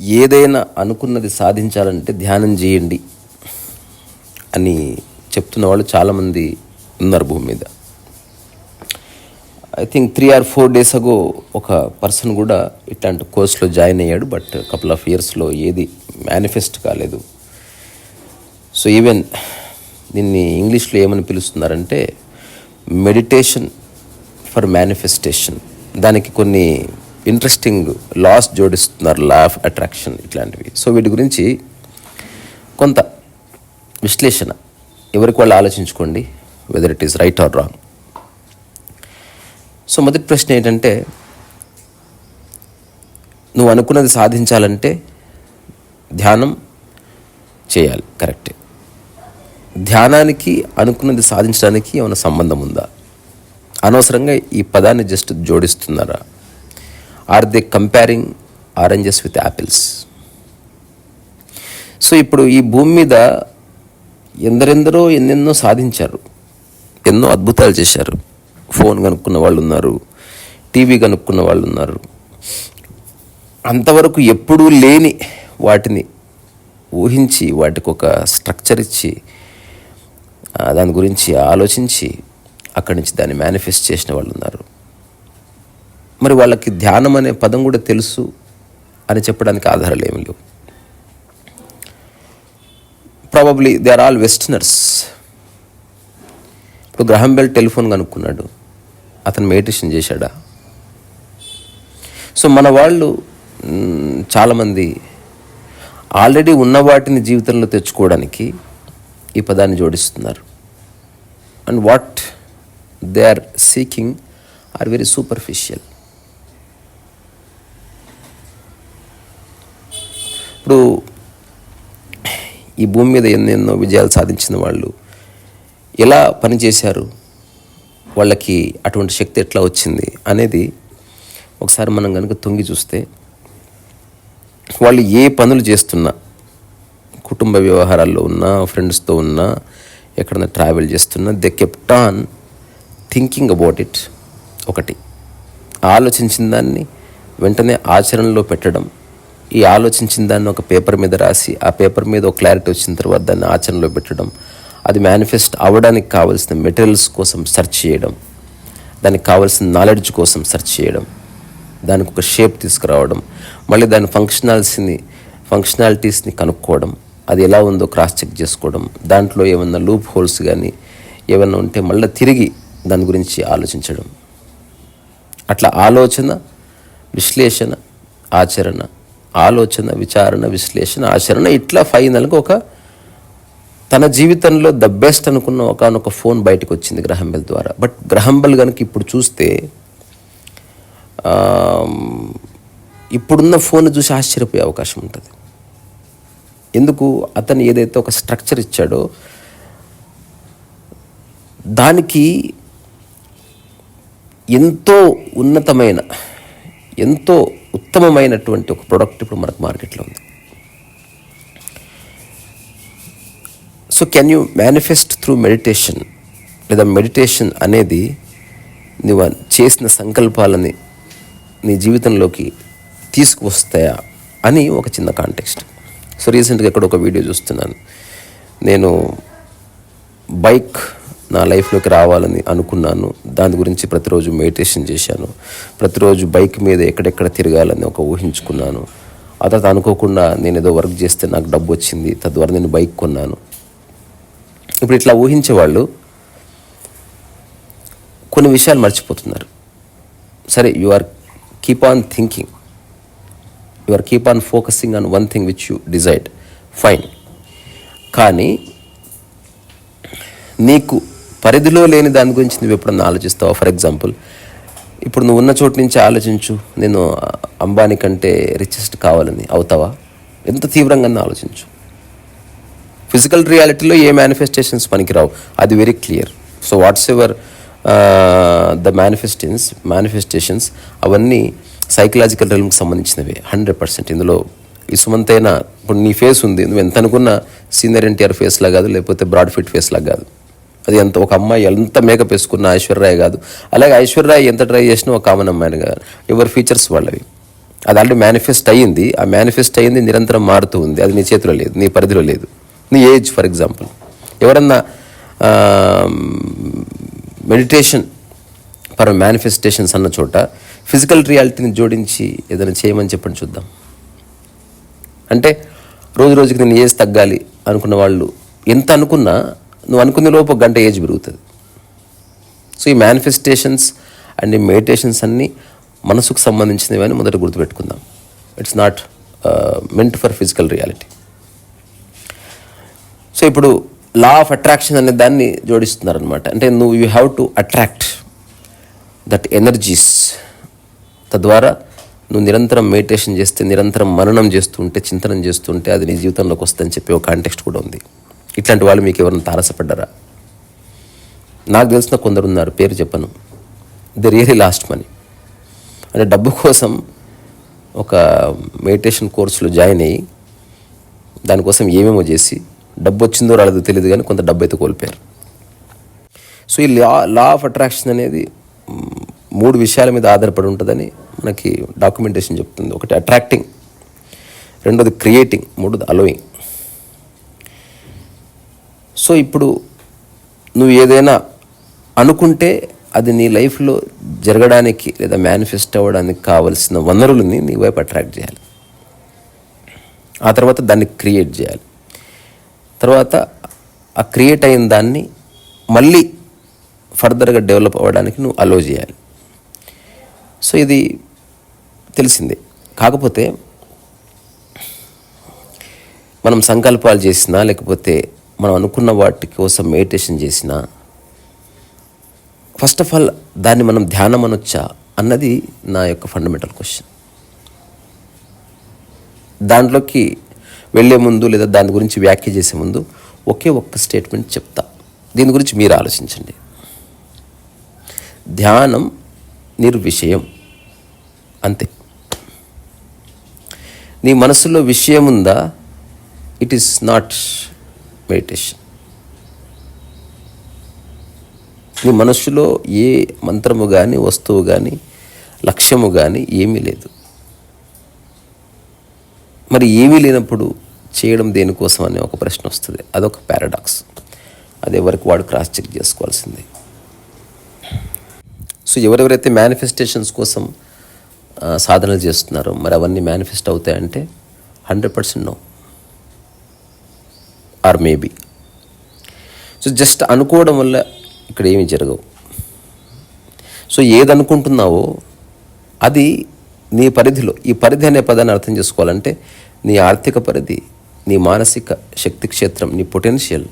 ఏదైనా అనుకున్నది సాధించాలంటే ధ్యానం చేయండి అని చెప్తున్న వాళ్ళు చాలామంది ఉన్నారు భూమి మీద. I think three or four days ago ఒక పర్సన్ కూడా ఇట్లాంటి కోర్స్లో జాయిన్ అయ్యాడు బట్ కపుల్ ఆఫ్ ఇయర్స్లో ఏది మేనిఫెస్ట్ కాలేదు. సో ఈవెన్ దీన్ని ఇంగ్లీష్లో ఏమని పిలుస్తున్నారంటే మెడిటేషన్ ఫర్ మేనిఫెస్టేషన్ దానికి కొన్ని ఇంట్రెస్టింగ్ లాస్ జోడిస్తున్నారు లా ఆఫ్ అట్రాక్షన్ ఇట్లాంటివి. సో వీటి గురించి కొంత విశ్లేషణ. ఎవరికి వాళ్ళు ఆలోచించుకోండి whether it is right or wrong so మొదటి ప్రశ్న ఏంటంటే నువ్వు అనుకున్నది సాధించాలంటే ధ్యానం చేయాలి కరెక్టే ధ్యానానికి అనుకున్నది సాధించడానికి ఏమైనా సంబంధం ఉందా? అనవసరంగా ఈ పదాన్ని just జోడిస్తున్నారా? Or they comparing oranges with apples so ఇప్పుడు ఈ భూమి మీద ఎందరెందరో ఎన్నెన్నో సాధించారు. ఎన్నో అద్భుతాలు చేశారు. ఫోన్ కనుక్కున్న వాళ్ళు ఉన్నారు. టీవీ కనుక్కున్న వాళ్ళు ఉన్నారు. అంతవరకు ఎప్పుడూ లేని వాటిని ఊహించి వాటికి ఒక స్ట్రక్చర్ ఇచ్చి దాని గురించి ఆలోచించి అక్కడి నుంచి దాన్ని మేనిఫెస్ట్ చేసిన వాళ్ళు ఉన్నారు. మరి వాళ్ళకి ధ్యానం అనే పదం కూడా తెలుసు అని చెప్పడానికి ఆధారాలు ఏమి లేవు. Probably they are all westerners ఇప్పుడు గ్రహం బెల్ టెలిఫోన్ కనుక్కున్నాడు. అతను మెడిటేషన్ చేశాడా? సో మన వాళ్ళు చాలామంది ఆల్రెడీ ఉన్న వాటిని జీవితంలో తెచ్చుకోవడానికి ఈ పదాన్ని జోడిస్తున్నారు. And what they are seeking are very superficial ఇప్పుడు ఈ భూమి మీద ఎన్నెన్నో విజయాలు సాధించిన వాళ్ళు ఎలా పనిచేశారు? వాళ్ళకి అటువంటి శక్తి ఎట్లా వచ్చింది? అనేది ఒకసారి మనం కనుక తొంగి చూస్తే వాళ్ళు ఏ పనులు చేస్తున్నా కుటుంబ వ్యవహారాల్లో ఉన్నా ఫ్రెండ్స్తో ఉన్నా ఎక్కడైనా ట్రావెల్ చేస్తున్నా they kept on thinking about it ఒకటి. ఆలోచించిన దాన్ని వెంటనే ఆచరణలో పెట్టడం ఈ ఆలోచించిన దాన్ని ఒక పేపర్ మీద రాసి ఆ పేపర్ మీద ఒక క్లారిటీ వచ్చిన తర్వాత దాన్ని ఆచరణలో పెట్టడం అది మేనిఫెస్ట్ అవ్వడానికి కావాల్సిన మెటీరియల్స్ కోసం సెర్చ్ చేయడం దానికి కావాల్సిన నాలెడ్జ్ కోసం సెర్చ్ చేయడం దానికి ఒక షేప్ తీసుకురావడం మళ్ళీ దాని ఫంక్షనాలిటీస్ని ఫంక్షనాలిటీస్ని కనుక్కోవడం అది ఎలా ఉందో క్రాస్ చెక్ చేసుకోవడం దాంట్లో ఏమన్నా లూప్ హోల్స్ కానీ ఏమన్నా ఉంటే మళ్ళీ తిరిగి దాని గురించి ఆలోచించడం. అట్లా ఆలోచన విశ్లేషణ ఆచరణ ఆలోచన విచారణ విశ్లేషణ ఆచరణ ఇట్లా ఫైనల్గా ఒక తన జీవితంలో ద బెస్ట్ అనుకున్న ఒకనొక ఫోన్ బయటకు వచ్చింది గ్రహంబెల్ ద్వారా. బట్ గ్రహంబెల్ కనుక ఇప్పుడు చూస్తే ఇప్పుడున్న ఫోన్ చూసి ఆశ్చర్యపోయే అవకాశం ఉంటుంది. ఎందుకు? అతను ఏదైతే ఒక స్ట్రక్చర్ ఇచ్చాడో దానికి ఎంతో ఉన్నతమైన ఎంతో ఉత్తమమైనటువంటి ఒక ప్రోడక్ట్ ఇప్పుడు మనకు మార్కెట్లో ఉంది. So can you manifest through meditation లేదా మెడిటేషన్ అనేది నువ్వు చేసిన సంకల్పాలని నీ జీవితంలోకి తీసుకువస్తాయా అని ఒక చిన్న కాంటెక్స్ట్ సో రీసెంట్గా ఇక్కడ ఒక వీడియో చూస్తున్నాను. నేను బైక్ నా లైఫ్లోకి రావాలని అనుకున్నాను. దాని గురించి ప్రతిరోజు మెడిటేషన్ చేశాను. ప్రతిరోజు బైక్ మీద ఎక్కడెక్కడ తిరగాలని ఒక ఊహించుకున్నాను. ఆ తర్వాత అనుకోకుండా నేను ఏదో వర్క్ చేస్తే నాకు డబ్బు వచ్చింది. తద్వారా నేను బైక్ కొన్నాను. ఇప్పుడు ఇట్లా ఊహించే వాళ్ళు కొన్ని విషయాలు మర్చిపోతున్నారు. సరే you are keep on thinking you are keep on focusing on one thing which you decide fine కానీ నీకు పరిధిలో లేని దాని గురించి నువ్వు ఎప్పుడన్నా ఆలోచిస్తావా? ఫర్ ఎగ్జాంపుల్ ఇప్పుడు నువ్వు ఉన్న చోటు నుంచి ఆలోచించు నేను అంబానీ కంటే రిచెస్ట్ కావాలని అవుతావా? ఎంత తీవ్రంగా ఆలోచించు. ఫిజికల్ రియాలిటీలో ఏ మేనిఫెస్టేషన్స్ పనికిరావు. అది very clear so whatsoever the manifestations manifestations అవన్నీ సైకలాజికల్ రిల్మ్కి సంబంధించినవి హండ్రెడ్ పర్సెంట్ ఇందులో ఈ సుమంత్ ఇప్పుడు నీ ఫేస్ ఉంది. నువ్వు ఎంత అనుకున్నా సీనియర్ ఎన్టీఆర్ ఫేస్ లా కాదు లేకపోతే బ్రాడ్ ఫిట్ ఫేస్ లా కాదు. అది ఎంత ఒక అమ్మాయి ఎంత మేకప్ వేసుకున్న ఐశ్వర్యరాయ్ కాదు. అలాగే ఐశ్వర్యరాయ్ ఎంత ట్రై చేసినా ఒక కామన్ అమ్మాయిని కాదు. ఎవరి ఫీచర్స్ వాళ్ళవి. అది ఆల్రెడీ మేనిఫెస్ట్ అయ్యింది. ఆ మేనిఫెస్ట్ అయ్యింది నిరంతరం మారుతూ ఉంది. అది నీ చేతిలో లేదు నీ పరిధిలో లేదు. నీ ఏజ్ ఫర్ ఎగ్జాంపుల్ ఎవరన్నా మెడిటేషన్ ఫర్ మేనిఫెస్టేషన్స్ అన్న చోట ఫిజికల్ రియాలిటీని జోడించి ఏదైనా చేయమని చెప్పండి చూద్దాం. అంటే రోజు రోజుకి నేను ఏజ్ తగ్గాలి అనుకున్న వాళ్ళు ఎంత అనుకున్నా నువ్వు అనుకునే లోపు ఒక గంట ఏజ్ పెరుగుతుంది. సో ఈ మేనిఫెస్టేషన్స్ అండ్ ఈ మెడిటేషన్స్ అన్నీ మనసుకు సంబంధించినవి అని మొదట గుర్తుపెట్టుకుందాం. It's not meant for physical reality so ఇప్పుడు లా ఆఫ్ అట్రాక్షన్ అనే దాన్ని జోడిస్తున్నారనమాట అంటే నువ్వు you have to attract that energies తద్వారా నువ్వు నిరంతరం మెడిటేషన్ చేస్తే నిరంతరం మననం చేస్తుంటే చింతనం చేస్తుంటే అది నీ జీవితంలోకి వస్తుందని చెప్పి ఒక కాంటెక్స్ట్ కూడా ఉంది. ఇట్లాంటి వాళ్ళు మీకు ఎవరైనా తారసపడ్డారా? నాకు తెలిసిన కొందరు ఉన్నారు పేరు చెప్పను. ది రియలీ లాస్ట్ మనీ అంటే డబ్బు కోసం ఒక మెడిటేషన్ కోర్సులో జాయిన్ అయ్యి దానికోసం ఏమేమో చేసి డబ్బు వచ్చిందో రాలేదో తెలియదు కానీ కొంత డబ్బు అయితే కోల్పోయారు. సో ఈ లా లా ఆఫ్ అట్రాక్షన్ అనేది మూడు విషయాల మీద ఆధారపడి ఉంటుందని మనకి డాక్యుమెంటేషన్ చెప్తుంది. ఒకటి అట్రాక్టింగ్ రెండోది క్రియేటింగ్ మూడోది అలోయింగ్ సో ఇప్పుడు నువ్వు ఏదైనా అనుకుంటే అది నీ లైఫ్లో జరగడానికి లేదా మేనిఫెస్ట్ అవ్వడానికి కావలసిన వనరులని నీ వైపు అట్రాక్ట్ చేయాలి. ఆ తర్వాత దాన్ని క్రియేట్ చేయాలి. తర్వాత ఆ క్రియేట్ అయిన దాన్ని మళ్ళీ ఫర్దర్గా డెవలప్ అవ్వడానికి నువ్వు అలో చేయాలి. సో ఇది తెలిసిందే. కాకపోతే మనం సంకల్పాలు చేసినా లేకపోతే మనం అనుకున్న వాటి కోసం మెడిటేషన్ చేసిన ఫస్ట్ ఆఫ్ ఆల్ దాన్ని మనం ధ్యానం అనొచ్చా అన్నది నా యొక్క ఫండమెంటల్ క్వశ్చన్ దాంట్లోకి వెళ్ళే ముందు లేదా దాని గురించి వ్యాఖ్య చేసే ముందు ఒకే ఒక్క స్టేట్మెంట్ చెప్తా. దీని గురించి మీరు ఆలోచించండి. ధ్యానం నిర్విషయం. అంతే. నీ మనసులో విషయం ఉందా? ఇట్ ఈస్ నాట్ మెడిటేషన్ నీ మనస్సులో ఏ మంత్రము కానీ వస్తువు కానీ లక్ష్యము కానీ ఏమీ లేదు. మరి ఏమీ లేనప్పుడు చేయడం దేనికోసం అనే ఒక ప్రశ్న వస్తుంది. అదొక పారాడాక్స్ అది ఎవరికి వాడు క్రాస్ చెక్ చేసుకోవాల్సిందే. సో ఎవరెవరైతే మేనిఫెస్టేషన్స్ కోసం సాధనలు చేస్తున్నారో మరి అవన్నీ manifest అవుతాయంటే hundred percent no or maybe so just అనుకోవడం వల్ల ఇక్కడ ఏమి జరగవు. సో ఏది అనుకుంటున్నావో అది నీ పరిధిలో ఈ పరిధి అనే పదాన్ని అర్థం చేసుకోవాలంటే నీ ఆర్థిక పరిధి నీ మానసిక శక్తి క్షేత్రం నీ పొటెన్షియల్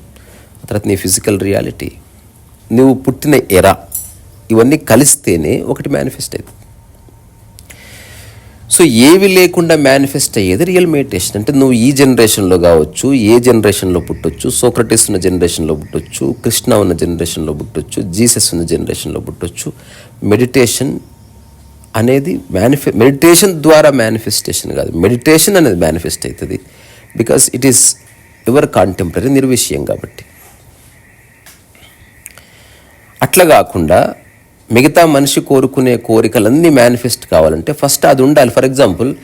తర్వాత నీ ఫిజికల్ రియాలిటీ నువ్వు పుట్టిన ఎరా ఇవన్నీ కలిస్తేనే ఒకటి మేనిఫెస్ట్ అవుతుంది. సో ఏవి లేకుండా మేనిఫెస్ట్ అయ్యేది రియల్ మెడిటేషన్ అంటే నువ్వు ఈ జనరేషన్లో కావచ్చు ఏ జనరేషన్లో పుట్టొచ్చు సోక్రటిస్ ఉన్న జనరేషన్లో పుట్టొచ్చు కృష్ణ ఉన్న జనరేషన్లో పుట్టొచ్చు జీసస్ ఉన్న జనరేషన్లో పుట్టొచ్చు. మెడిటేషన్ అనేది మేనిఫె మెడిటేషన్ ద్వారా మేనిఫెస్టేషన్ కాదు. మెడిటేషన్ అనేది మేనిఫెస్ట్ అవుతుంది because it is ever contemporary నిర్విషయం కాబట్టి. అట్లా కాకుండా మిగతా మనిషి కోరుకునే కోరికలన్నీ మేనిఫెస్ట్ కావాలంటే ఫస్ట్ అది ఉండాలి. ఫర్ ఎగ్జాంపుల్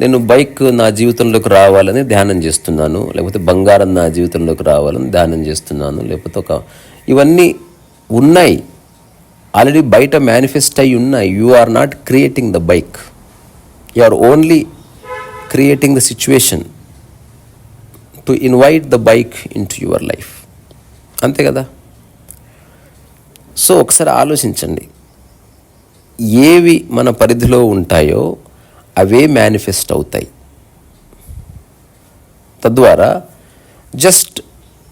నేను బైక్ నా జీవితంలోకి రావాలని ధ్యానం చేస్తున్నాను లేకపోతే బంగారం నా జీవితంలోకి రావాలని ధ్యానం చేస్తున్నాను లేకపోతే ఒక ఇవన్నీ ఉన్నాయి. ఆల్రెడీ బయట మేనిఫెస్ట్ అయి ఉన్నాయి. You are not creating the bike you are only creating the situation to invite the bike into your life అంతే కదా? సో ఒకసారి ఆలోచించండి. ఏవి మన పరిధిలో ఉంటాయో అవే మేనిఫెస్ట్ అవుతాయి. తద్వారా జస్ట్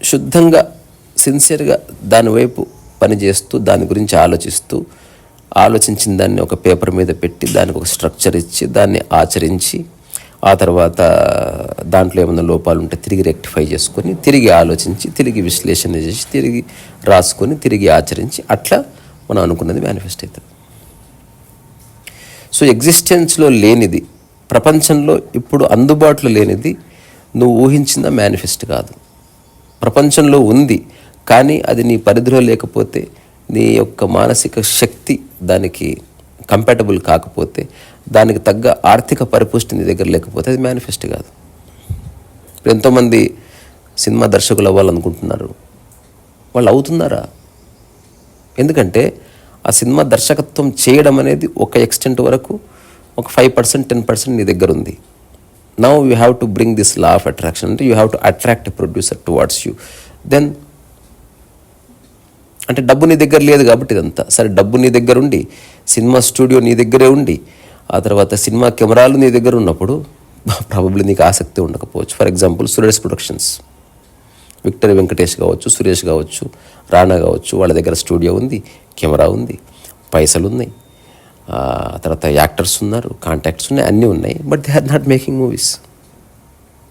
శుద్ధంగా సిన్సియర్గా దానివైపు పనిచేస్తూ దాని గురించి ఆలోచిస్తూ ఆలోచించిన దాన్ని ఒక పేపర్ మీద పెట్టి దానికి ఒక స్ట్రక్చర్ ఇచ్చి దాన్ని ఆచరించి ఆ తర్వాత దాంట్లో ఏమైనా లోపాలు ఉంటే తిరిగి రెక్టిఫై చేసుకొని తిరిగి ఆలోచించి తిరిగి విశ్లేషణ చేసి తిరిగి రాసుకొని తిరిగి ఆచరించి అట్లా మనం అనుకున్నది మేనిఫెస్ట్ అవుతుంది. సో ఎగ్జిస్టెన్స్లో లేనిది ప్రపంచంలో ఇప్పుడు అందుబాటులో లేనిది నువ్వు ఊహించిన మేనిఫెస్ట్ కాదు. ప్రపంచంలో ఉంది కానీ అది నీ పరిధిలో లేకపోతే నీ యొక్క మానసిక శక్తి దానికి కంపాటబుల్ కాకపోతే దానికి తగ్గ ఆర్థిక పరిపుష్టి నీ దగ్గర లేకపోతే అది మేనిఫెస్ట్ కాదు. ఎంతోమంది సినిమా దర్శకులు అవ్వాలనుకుంటున్నారు. వాళ్ళు అవుతున్నారా? ఎందుకంటే ఆ సినిమా దర్శకత్వం చేయడం అనేది ఒక ఎక్స్టెంట్ వరకు ఒక ఫైవ్ పర్సెంట్ టెన్ పర్సెంట్ నీ దగ్గర ఉంది. Now you have to bring this law of attraction అంటే you have to attract producer towards you then అంటే డబ్బు నీ దగ్గర లేదు కాబట్టి ఇదంతా. సరే డబ్బు నీ దగ్గర ఉండి సినిమా స్టూడియో నీ దగ్గరే ఉండి ఆ తర్వాత సినిమా కెమెరాలు నీ దగ్గర ఉన్నప్పుడు ప్రాబబ్లీ నీకు ఆసక్తి ఉండకపోవచ్చు. For example Suresh Productions victory Venkatesh కావచ్చు సురేష్ కావచ్చు. రానా కావచ్చు వాళ్ళ దగ్గర స్టూడియో ఉంది కెమెరా ఉంది పైసలు ఉన్నాయి తర్వాత యాక్టర్స్ ఉన్నారు కాంటాక్ట్స్ ఉన్నాయి అన్నీ ఉన్నాయి but they are not making movies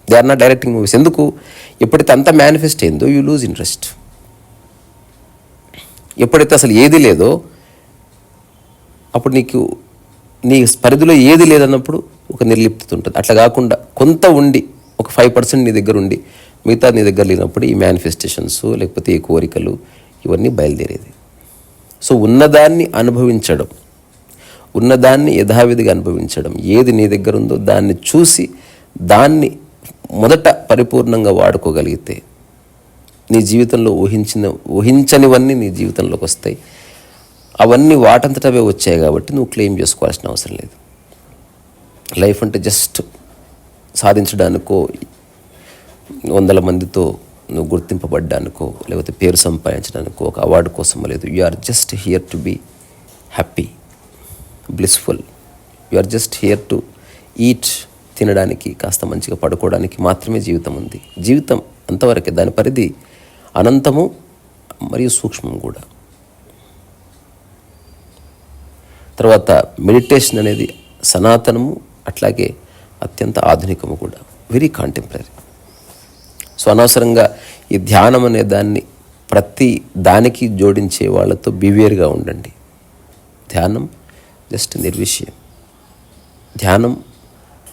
they are not directing movies ఎందుకు? ఎప్పుడైతే అంత మేనిఫెస్ట్ అయిందో యూ లూజ్ ఇంట్రెస్ట్ ఎప్పుడైతే అసలు ఏది లేదో అప్పుడు నీకు నీ పరిధిలో ఏది లేదన్నప్పుడు ఒక నిర్లిప్తత ఉంటుంది. అట్లా కాకుండా కొంత ఉండి ఒక ఫైవ్ పర్సెంట్ నీ దగ్గర ఉండి మిగతా నీ దగ్గర లేనప్పుడు ఈ మేనిఫెస్టేషన్స్ లేకపోతే ఈ కోరికలు ఇవన్నీ బయలుదేరేది. సో ఉన్నదాన్ని అనుభవించడం ఉన్నదాన్ని యథావిధిగా అనుభవించడం ఏది నీ దగ్గర ఉందో దాన్ని చూసి దాన్ని మొదట పరిపూర్ణంగా వాడుకోగలిగితే నీ జీవితంలో ఊహించిన ఊహించనివన్నీ నీ జీవితంలోకి వస్తాయి. అవన్నీ వాటంతటవే వచ్చాయి కాబట్టి నువ్వు క్లెయిమ్ చేసుకోవాల్సిన అవసరం లేదు. లైఫ్ అంటే జస్ట్ సాధించడానికో వందల మందితో నువ్వు గుర్తింపబడ్డానికో లేకపోతే పేరు సంపాదించడానికో ఒక అవార్డు కోసమో లేదు. You are just here to be happy blissful you are just here to eat తినడానికి కాస్త మంచిగా పడుకోవడానికి మాత్రమే జీవితం ఉంది. జీవితం అంతవరకే. దాని పరిధి అనంతము మరియు సూక్ష్మం కూడా. తర్వాత మెడిటేషన్ అనేది సనాతనము అట్లాగే అత్యంత ఆధునికము కూడా. వెరీ కాంటెంపరీ సో అనవసరంగా ఈ ధ్యానం అనే దాన్ని ప్రతి దానికి జోడించే వాళ్ళతో బివేర్గా ఉండండి. ధ్యానం జస్ట్ నిర్విషయం. ధ్యానం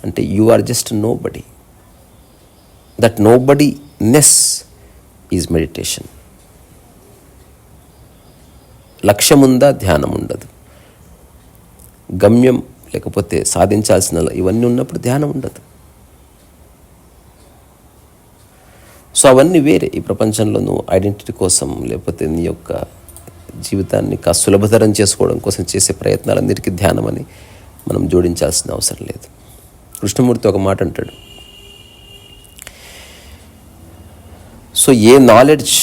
అంటే you are just nobody that nobodiness is meditation. లక్ష్యం ఉందా ధ్యానం ఉండదు గమ్యం లేకపోతే సాధించాల్సిన ఇవన్నీ ఉన్నప్పుడు ధ్యానం ఉండదు సో అవన్నీ వేరే ఈ ప్రపంచంలో నువ్వు ఐడెంటిటీ కోసం లేకపోతే నీ యొక్క జీవితాన్ని కాస్త సులభతరం చేసుకోవడం కోసం చేసే ప్రయత్నాలన్నిటికీ ధ్యానం అని మనం జోడించాల్సిన అవసరం లేదు. కృష్ణమూర్తి ఒక మాట అంటాడు. సో ఏ నాలెడ్జ్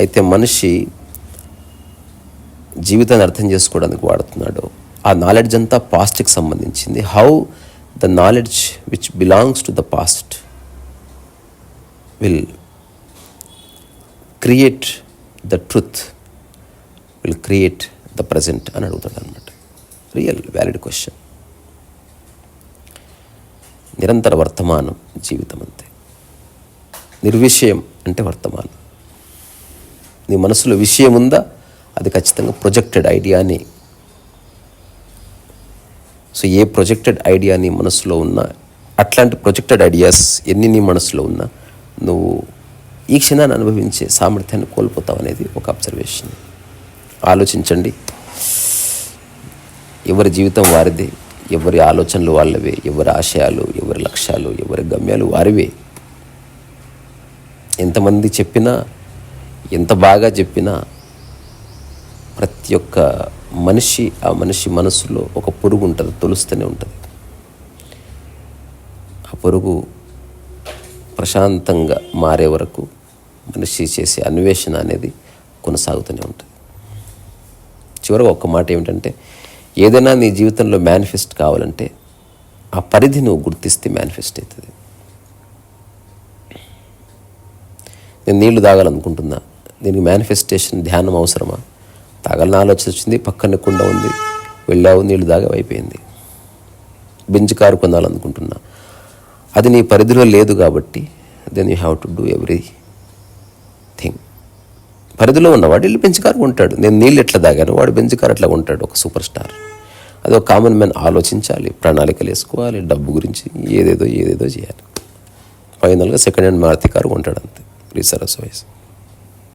అయితే మనిషి జీవితాన్ని అర్థం చేసుకోవడానికి వాడుతున్నాడో ఆ నాలెడ్జ్ అంతా పాస్ట్కి సంబంధించింది. How the knowledge which belongs to the past will create the truth will create the present అని అడుగుతాడు అనమాట రియల్ వ్యాలిడ్ క్వశ్చన్ నిరంతర వర్తమానం జీవితం అంతే. నిర్విషయం అంటే వర్తమానం. నీ మనసులో విషయం ఉందా? అది ఖచ్చితంగా ప్రొజెక్టెడ్ ఐడియాని సో ఏ ప్రొజెక్టెడ్ ఐడియా నీ మనసులో ఉన్నా అట్లాంటి ప్రొజెక్టెడ్ ఐడియాస్ ఎన్ని నీ మనసులో ఉన్నా నువ్వు ఈ క్షణాన్ని అనుభవించే సామర్థ్యాన్ని కోల్పోతాం అనేది ఒక అబ్జర్వేషన్ ఆలోచించండి. ఎవరి జీవితం వారిదే ఎవరి ఆలోచనలు వాళ్ళవే ఎవరి ఆశయాలు ఎవరి లక్ష్యాలు ఎవరి గమ్యాలు వారివే. ఎంతమంది చెప్పినా ఎంత బాగా చెప్పినా ప్రతి ఒక్క మనిషి ఆ మనిషి మనసులో ఒక పురుగు ఉంటుంది తొలుస్తూనే ఉంటుంది. ఆ పురుగు ప్రశాంతంగా మారే వరకు మనిషి చేసే అన్వేషణ అనేది కొనసాగుతూనే ఉంటుంది. చివరిగా ఒక్క మాట ఏమిటంటే ఏదైనా నీ జీవితంలో మేనిఫెస్ట్ కావాలంటే ఆ పరిధి నువ్వు గుర్తిస్తే మేనిఫెస్ట్ అవుతుంది. నేను నీళ్ళు తాగాలనుకుంటున్నా. దీనికి మేనిఫెస్టేషన్ ధ్యానం అవసరమా? తాగాలని ఆలోచన వచ్చింది పక్కన కుండ ఉంది వెళ్ళావు నీళ్ళు దాగా అయిపోయింది. బెంచ్ కారు కొనాలనుకుంటున్నా. అది నీ పరిధిలో లేదు కాబట్టి then you have to do everything పరిధిలో ఉన్నవాడు వీళ్ళు బెంచ్ ఉంటాడు నేను నీళ్ళు ఎట్లా తాగాను? వాడు పెంచుకారు అట్లా ఉంటాడు ఒక సూపర్ స్టార్ అది ఒక కామన్ మ్యాన్ ఆలోచించాలి ప్రణాళికలు వేసుకోవాలి డబ్బు గురించి ఏదేదో ఏదేదో చేయాలి. ఫైనల్గా సెకండ్ హ్యాండ్ మారుతి కారు కొంటాడు అంతే. రీసర్వస్ వైస్